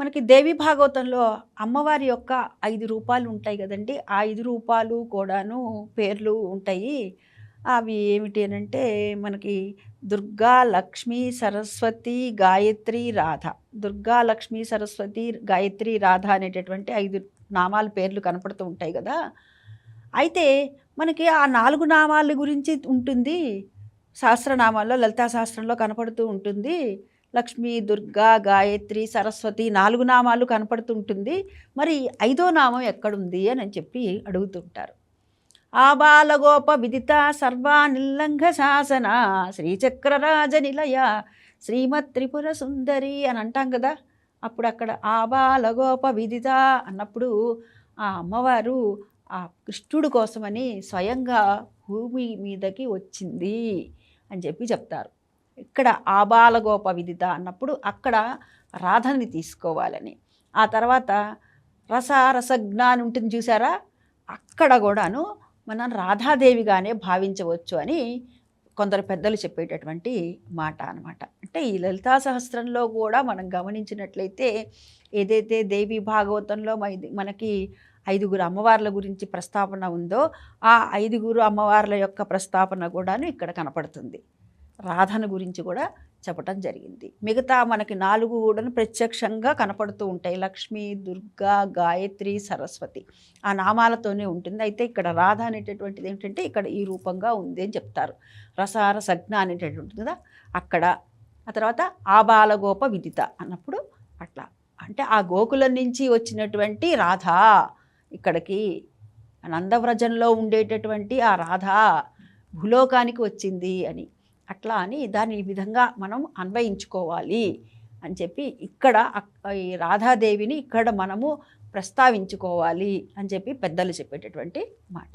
మనకి దేవి భాగవతంలో అమ్మవారి యొక్క ఐదు రూపాలు ఉంటాయి కదండి. ఆ ఐదు రూపాలు కూడాను పేర్లు ఉంటాయి. అవి ఏమిటి అని అంటే మనకి దుర్గా లక్ష్మి సరస్వతి గాయత్రి రాధ. దుర్గా లక్ష్మి సరస్వతి గాయత్రి రాధ అనేటటువంటి ఐదు నామాల పేర్లు కనపడుతూ ఉంటాయి కదా. అయితే మనకి ఆ నాలుగు నామాల గురించి ఉంటుంది. సహస్రనామాల్లో లలితా సహస్రంలో కనపడుతూ ఉంటుంది. లక్ష్మి దుర్గా గాయత్రి సరస్వతి నాలుగు నామాలు కనపడుతుంటుంది. మరి ఐదో నామం ఎక్కడుంది అని చెప్పి అడుగుతుంటారు. ఆబాలగోప విదిత సర్వానిల్లంఘ శాసన శ్రీచక్రరాజ నిలయ శ్రీమత్ త్రిపుర సుందరి అని అంటాం కదా. అప్పుడు అక్కడ ఆబాలగోప విదిత అన్నప్పుడు ఆ అమ్మవారు ఆ కృష్ణుడు కోసమని స్వయంగా భూమి మీదకి వచ్చింది అని చెప్పి చెప్తారు. ఇక్కడ ఆబాలగోప విదిత అన్నప్పుడు అక్కడ రాధని తీసుకోవాలని. ఆ తర్వాత రస రసజ్ఞాని ఉంటుంది చూసారా? అక్కడ కూడాను మనం రాధాదేవిగానే భావించవచ్చు అని కొందరు పెద్దలు చెప్పేటటువంటి మాట అనమాట అంటే ఈ లలితా సహస్రంలో కూడా మనం గమనించినట్లయితే ఏదైతే దేవి భాగవతంలో మనకి ఐదుగురు అమ్మవార్ల గురించి ప్రస్తావన ఉందో ఆ ఐదుగురు అమ్మవార్ల యొక్క ప్రస్తావన కూడాను ఇక్కడ కనపడుతుంది. రాధను గురించి కూడా చెప్పటం జరిగింది. మిగతా మనకి నాలుగు కూడా ప్రత్యక్షంగా కనపడుతూ ఉంటాయి. లక్ష్మి దుర్గా గాయత్రి సరస్వతి. ఆ నామాలతోనే ఉంటుంది. అయితే ఇక్కడ రాధ అనేటటువంటిది ఏంటంటే ఇక్కడ ఈ రూపంగా ఉంది అని చెప్తారు. రసార సజ్ఞ అనేటటువంటిది కదా అక్కడ. ఆ తర్వాత ఆబాలగోప విదిత అన్నప్పుడు అట్లా. అంటే ఆ గోకులం నుంచి వచ్చినటువంటి రాధ ఇక్కడికి నందవ్రజంలో ఉండేటటువంటి ఆ రాధ భూలోకానికి వచ్చింది అని. అట్లా అని దాన్ని ఈ విధంగా మనం అన్వయించుకోవాలి అని చెప్పి ఇక్కడ అక్- ఈ రాధాదేవిని ఇక్కడ మనము ప్రస్తావించుకోవాలి అని చెప్పి పెద్దలు చెప్పేటటువంటి మాట.